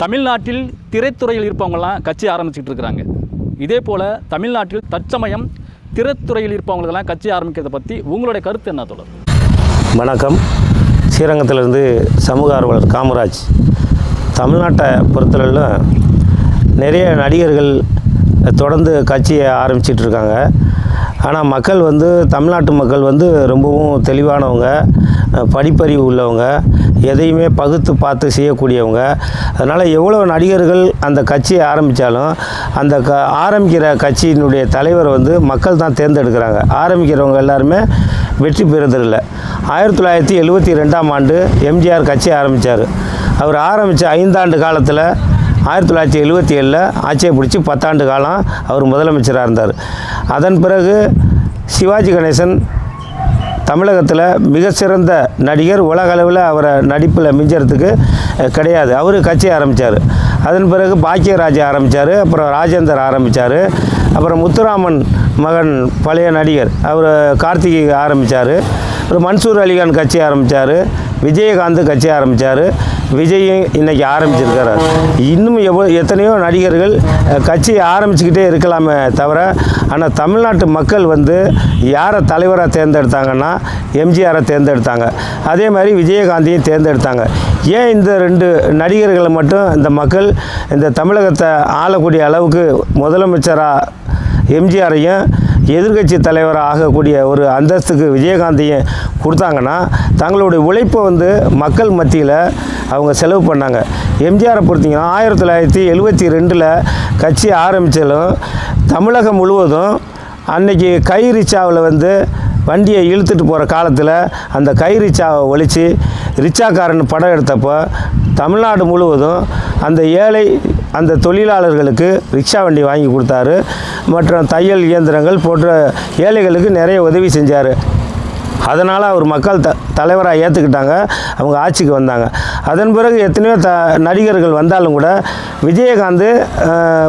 தமிழ்நாட்டில் திரைத்துறையில் இருப்பவங்களாம் கட்சி ஆரம்பிச்சுட்டு இருக்கிறாங்க. இதே போல் தமிழ்நாட்டில் தற்சமயம் திரைத்துறையில் இருப்பவங்களுக்கெல்லாம் கட்சி ஆரம்பிக்கிறத பற்றி உங்களுடைய கருத்து என்ன தொடர் வணக்கம். ஸ்ரீரங்கத்திலிருந்து சமூக ஆர்வலர் காமராஜ். தமிழ்நாட்டை பொறுத்தளவில் நிறைய நடிகர்கள் தொடர்ந்து கட்சியை ஆரம்பிச்சிட்டு இருக்காங்க. ஆனால் மக்கள் வந்து தமிழ்நாட்டு மக்கள் வந்து ரொம்பவும் தெளிவானவங்க படிப்பறிவு உள்ளவங்க எதையுமே பகுத்து பார்த்து செய்யக்கூடியவங்க. அதனால் எவ்வளோ நடிகர்கள் அந்த கட்சியை ஆரம்பித்தாலும் அந்த க ஆரம்பிக்கிற கட்சியினுடைய தலைவர் வந்து மக்கள் தான் தேர்ந்தெடுக்கிறாங்க. ஆரம்பிக்கிறவங்க எல்லாருமே வெற்றி பெறுறதில்லை ஆயிரத்தி தொள்ளாயிரத்தி எழுபத்தி ரெண்டாம் ஆண்டு எம்ஜிஆர் கட்சி ஆரம்பித்தார் அவர் ஆரம்பித்த ஐந்தாண்டு காலத்தில் ஆயிரத்தி தொள்ளாயிரத்தி எழுபத்தி ஏழில் ஆட்சியை பிடிச்சி பத்தாண்டு காலம் அவர் முதலமைச்சராக இருந்தார். அதன் பிறகு சிவாஜி கணேசன் தமிழகத்தில் மிக சிறந்த நடிகர். உலக அளவில் அவரை நடிப்பில் மிஞ்சறதுக்கு கிடையாது. அவர் கட்சி ஆரம்பித்தார் அதன் பிறகு பாக்கியராஜ் ஆரம்பித்தார் அப்புறம் ராஜேந்தர் ஆரம்பித்தார் அப்புறம் முத்துராமன் மகன் பழைய நடிகர். அவர் கார்த்திகை ஆரம்பித்தார் அப்புறம் மன்சூர் அலிகான் கட்சி ஆரம்பித்தார் விஜயகாந்த் கட்சி ஆரம்பித்தார் விஜயும் இன்னைக்கு ஆரம்பிச்சிருக்காரு. இன்னும் எவ்வளோ எத்தனையோ நடிகர்கள் கட்சியை ஆரம்பிச்சுக்கிட்டே இருக்கலாமே தவிர ஆனால் தமிழ்நாட்டு மக்கள் வந்து யாரை தலைவராக தேர்ந்தெடுத்தாங்கன்னா எம்ஜிஆரை தேர்ந்தெடுத்தாங்க. அதே மாதிரி விஜயகாந்தியும் தேர்ந்தெடுத்தாங்க. ஏன் இந்த ரெண்டு நடிகர்களை மட்டும் இந்த மக்கள் இந்த தமிழகத்தை ஆளக்கூடிய அளவுக்கு முதலமைச்சராக எம்ஜிஆரையும் எதிர்க்கட்சி தலைவராக ஆகக்கூடிய ஒரு அந்தஸ்துக்கு விஜயகாந்தையும் கொடுத்தாங்கன்னா தங்களுடைய உழைப்பை வந்து மக்கள் மத்தியில் அவங்க செலவு பண்ணாங்க. எம்ஜிஆரை பொறுத்தீங்கன்னா ஆயிரத்தி தொள்ளாயிரத்தி எழுபத்தி ரெண்டில் கட்சி ஆரம்பித்தாலும் தமிழகம் முழுவதும் அன்னைக்கு கை ரிச்சாவில் வந்து வண்டியை இழுத்துட்டு போகிற காலத்தில் அந்த கை ரிச்சாவை ஒழித்து ரிச்சாக்காரன் படம் எடுத்தப்போ தமிழ்நாடு முழுவதும் அந்த ஏழை அந்த தொழிலாளர்களுக்கு ரிக்ஷா வண்டி வாங்கி கொடுத்தாரு. மற்றும் தையல் இயந்திரங்கள் போன்ற ஏழைகளுக்கு நிறைய உதவி செஞ்சார். அதனால் அவர் மக்கள் த தலைவராக ஏற்றுக்கிட்டாங்க அவங்க ஆட்சிக்கு வந்தாங்க. அதன் பிறகு எத்தனையோ த நடிகர்கள் வந்தாலும் கூட விஜயகாந்த்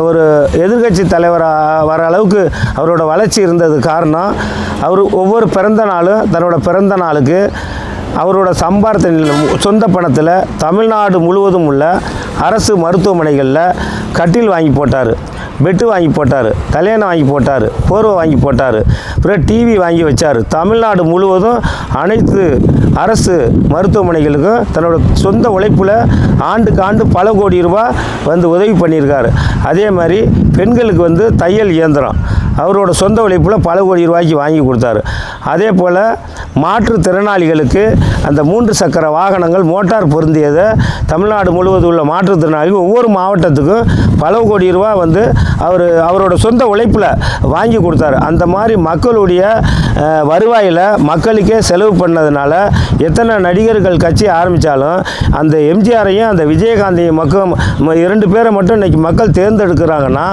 ஒரு எதிர்க்கட்சி தலைவராக வர அளவுக்கு அவரோட வளர்ச்சி இருந்தது காரணம். அவர் ஒவ்வொரு பிறந்த நாளும் தன்னோட பிறந்த நாளுக்கு அவரோட சம்பாரத்தின் சொந்த பணத்தில் தமிழ்நாடு முழுவதும் உள்ள அரசு மருத்துவமனைகளில் கட்டில் வாங்கி போட்டார். பெட்டு வாங்கி போட்டார். கல்யாணம் வாங்கி போட்டார். போர்வை வாங்கி போட்டார். அப்புறம் டிவி வாங்கி வச்சார். தமிழ்நாடு முழுவதும் அனைத்து அரசு மருத்துவமனைகளுக்கும் தன்னோட சொந்த உழைப்பில் ஆண்டுக்கு ஆண்டு பல கோடி ரூபாய் வந்து உதவி பண்ணியிருக்காரு. அதே மாதிரி பெண்களுக்கு வந்து தையல் இயந்திரம். அவரோட சொந்த உழைப்பில் பல கோடி ரூபாய்க்கு வாங்கி கொடுத்தாரு. அதே போல் மாற்றுத்திறனாளிகளுக்கு அந்த மூன்று சக்கர வாகனங்கள் மோட்டார் பொருந்தியதை தமிழ்நாடு முழுவதும் உள்ள மாற்றுத்திறனாளிகள் ஒவ்வொரு மாவட்டத்துக்கும் பல கோடி ரூபா வந்து அவர் அவரோட சொந்த உழைப்பில் வாங்கி கொடுத்தாரு. அந்த மாதிரி மக்களுடைய வருவாயில் மக்களுக்கே செலவு பண்ணதுனால எத்தனை நடிகர்கள் கட்சி ஆரம்பித்தாலும் அந்த எம்ஜிஆரையும் அந்த விஜயகாந்தையும் மக்கள் இரண்டு பேரை மட்டும் இன்றைக்கி மக்கள் தேர்ந்தெடுக்கிறாங்கன்னா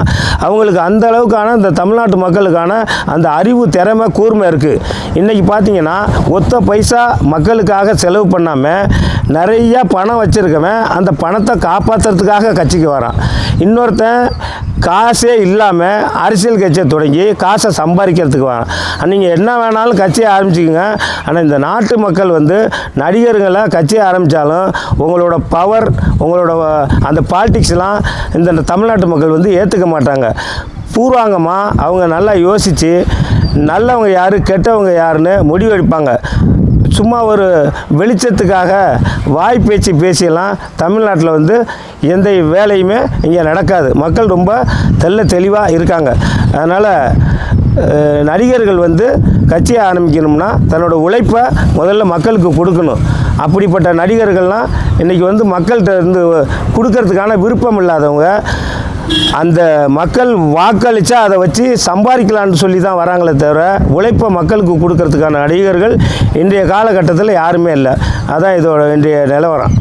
அவங்களுக்கு அந்த அளவுக்கான இந்த தமிழ்நாட்டு மக்களுக்கான அந்த அறிவு திறமை கூர்மை இருக்குது இன்றைக்கி பார்த்தீங்கன்னா ஒத்த பைசா மக்களுக்காக செலவு பண்ணாமல் நிறையா பணம் வச்சுருக்கவன் அந்த பணத்தை காப்பாற்றுறதுக்காக கட்சிக்கு வரான். இன்னொருத்தன் காசே இல்லாமல் அரசியல் கட்சியை தொடங்கி காசை சம்பாதிக்கிறதுக்கு வரான். நீங்கள் என்ன வேணாலும் கட்சியை ஆரம்பிச்சுக்கோங்க. ஆனால் இந்த நாட்டு மக்கள் வந்து நடிகர்களை கட்சியை ஆரம்பித்தாலும் உங்களோட பவர் உங்களோட அந்த பாலிட்டிக்ஸ்லாம் இந்த தமிழ்நாட்டு மக்கள் வந்து ஏற்றுக்க மாட்டாங்க. பூர்வாங்கமாக அவங்க நல்லா யோசித்து நல்லவங்க யார் கெட்டவங்க யாருன்னு முடிவெடுப்பாங்க. சும்மா ஒரு வெளிச்சத்துக்காக வாய் பேச்சு பேசியெல்லாம் தமிழ்நாட்டில் வந்து எந்த வேலையுமே இங்கே நடக்காது. மக்கள் ரொம்ப தெள்ள தெளிவாக இருக்காங்க. அதனால் நடிகர்கள் வந்து கட்சியை ஆரம்பிக்கணும்னா தன்னோட உழைப்பை முதல்ல மக்களுக்கு கொடுக்கணும். அப்படிப்பட்ட நடிகர்கள்லாம் இன்றைக்கி வந்து மக்கள்கிட்ட இருந்து கொடுக்கறதுக்கான விருப்பம் இல்லாதவங்க அந்த மக்கள் வாக்களித்தா அதை வச்சு சம்பாதிக்கலான்னு சொல்லி தான் வராங்களே தவிர உழைப்பை மக்களுக்கு கொடுக்கறதுக்கான நடிகர்கள் இன்றைய காலகட்டத்தில் யாருமே இல்லை. அதான் இதோட இன்றைய நிலவரம்.